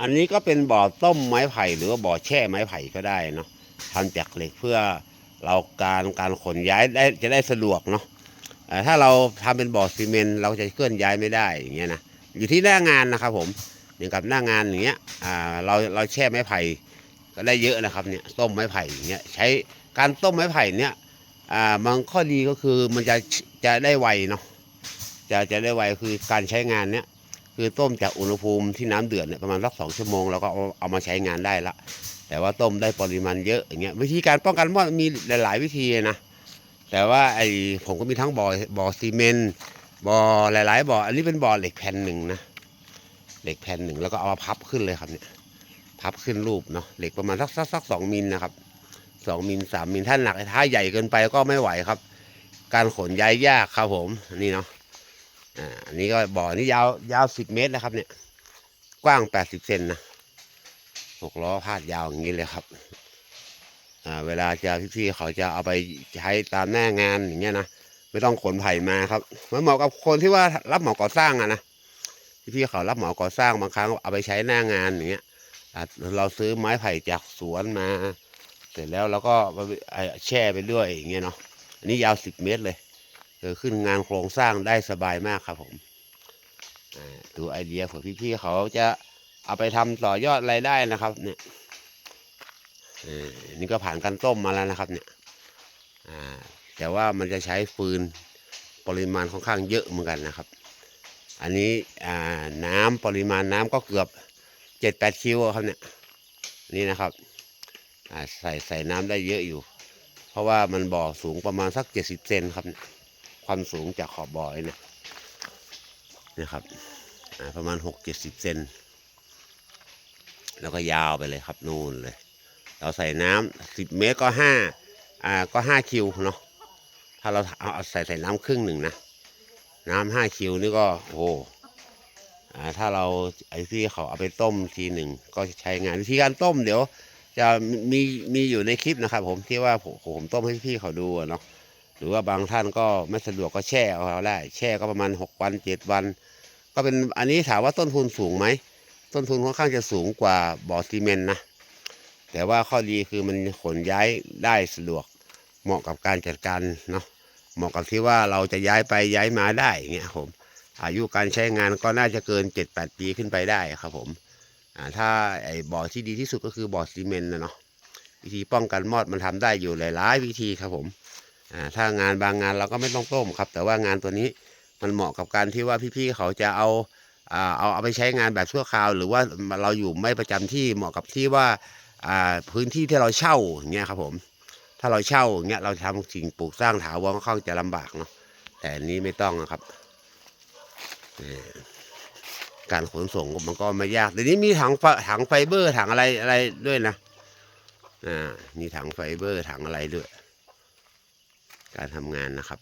อันนี้ก็เป็นบ่อต้มไม้ไผ่หรือว่าบ่อแช่ไม้ไผ่ก็ได้เนาะทำจากเหล็กเพื่อเราการการขนย้ายได้จะได้สะดวกเนาะถ้าเราทำเป็นบ่อซีเมนต์เราจะเคลื่อนย้ายไม่ได้อย่างเงี้ยนะอยู่ที่หน้างานนะครับผมอย่างกับหน้างานอย่างเงี้ยเราเราแช่ไม้ไผ่ก็ได้เยอะนะครับเนี่ยต้มไม้ไผ่อย่างเงี้ยใช้การต้มไม้ไผ่เนี่ยบางข้อดีก็คือมันจะจะได้ไวเนาะจะจะได้ไวคือการใช้งานเนี้ย คือต้มจากอุณหภูมิที่น้ำเดือดเนี่ยประมาณสักสองชั่วโมงเราก็เอาเอามาใช้งานได้ละ แต่ว่าต้มได้ปริมาณเยอะอย่างเงี้ยวิธีการป้องกันมอดมีหลาย ๆ วิธีนะแต่ว่าไอผมก็มีทั้งบ่อบ่อซีเมนต์บ่อหลาย ๆบ่ออันนี้เป็นบ่อเหล็กแผ่นหนึ่งนะเหล็กแผ่นหนึ่งแล้วก็เอามาพับขึ้นเลยครับเนี่ยพับขึ้นรูปเนาะเหล็กประมาณสักสักสักสองมิลนะครับสองมิลสามมิลถ้าหนักถ้าใหญ่เกินไปก็ไม่ไหวครับ การขนย้ายยากครับผมนี่เนาะ อ่าอันนี้ก็บ่อนี่ยาวยาวสิบเมตรนะครับ เนี่ย กว้างแปดสิบเซนนะหกล้อพาดยาวอย่างนี้เลยครับ อ่า เวลาจะพี่ๆเขาจะเอาไปใช้ตามหน้างานอย่างเงี้ยนะไม่ต้องขนไผ่มาครับมันเหมาะกับคนที่ว่ารับเหมาก่อสร้างอะนะพี่ๆเขารับเหมาก่อสร้างบางครั้งเอาไปใช้หน้างานอย่างเงี้ยเราซื้อไม้ไผ่จากสวนมา เสร็จแล้วเราก็เอาไปอ่าแช่ไปด้วยอย่างเงี้ยเนาะอันนี้ยาวสิบเมตรเลย กิดขึ้นงานโครงสร้างได้สบายมากครับผมดูไอเดียของพี่ๆเขาจะเอาไปทำต่อยอดรายได้นะครับ เนี่ยนี่ก็ผ่านการต้มมาแล้วนะครับ เนี่ยแต่ว่ามันจะใช้ฟืนปริมาณค่อนข้างเยอะเหมือนกันนะครับ อันนี้น้ำปริมาณน้ำก็เกือบเจ็ดแปดคิวครับเนี่ยนี่นะครับใส่ใส่น้ำได้เยอะอยู่ เพราะว่ามันบ่อสูงประมาณสักเจ็ดสิบเซนครับเนี่ย ความสูงจากขอบบ่อเนี่ยนะครับประมาณหกเจ็ดสิบเซนแล้วก็ยาวไปเลยครับนู่นเลย เราใส่น้ำสิบเมตรก็ห้าอ่าก็ห้าคิวเนาะถ้าเราเอาใส่ใส่น้ำครึ่งหนึ่งนะ น้ำห้าคิวนี่ก็โอ้โหอ่าถ้าเราไอ้ที่เขาเอาไปต้มทีหนึ่งก็ใช้งานวิธีการต้มเดี๋ยว จะมีมีอยู่ในคลิปนะครับ ผมที่ว่าผมผมต้มให้พี่เขาดูเนาะ หรือว่าบางท่านก็ไม่สะดวกก็แช่เอาได้แช่ก็ประมาณ 6 วัน 7 วัน ก็เป็นอันนี้ถามว่าต้นทุนสูงไหม ต้นทุนค่อนข้างจะสูงกว่าบ่อซีเมนต์นะ แต่ว่าข้อดีคือมันขนย้ายได้สะดวก เหมาะกับการจัดการเนาะ เหมาะกับที่ว่าเราจะย้ายไปย้ายมาได้เงี้ยครับผมอายุการใช้งานก็น่าจะเกิน 7-8 ปีขึ้นไปได้ครับผมถ้าไอ้บ่อที่ดีที่สุดก็คือบ่อซีเมนต์นะเนาะวิธีป้องกันมอดมันทำได้อยู่หลายๆวิธีครับผม ถ้างานบางงานเราก็ไม่ต้องต้มครับ แต่ว่างานตัวนี้มันเหมาะกับการที่ว่าพี่ๆเขาจะเอาเอาเอาไปใช้งานแบบชั่วคราว หรือว่าเราอยู่ไม่ประจำที่เหมาะกับที่ว่าพื้นที่ที่เราเช่าอย่างเงี้ยครับผม ถ้าเราเช่าอย่างเงี้ยเราทำสิ่งปลูกสร้างถาวรค่อนข้างจะลำบากเนาะแต่อันนี้ไม่ต้องนะครับการขนส่งมันก็ไม่ยากเดี๋ยวนี้มีถังไฟถังไฟเบอร์ถังอะไรอะไรด้วยนะอ่ามีถังไฟเบอร์ถังอะไรด้วย การทำงานนะครับ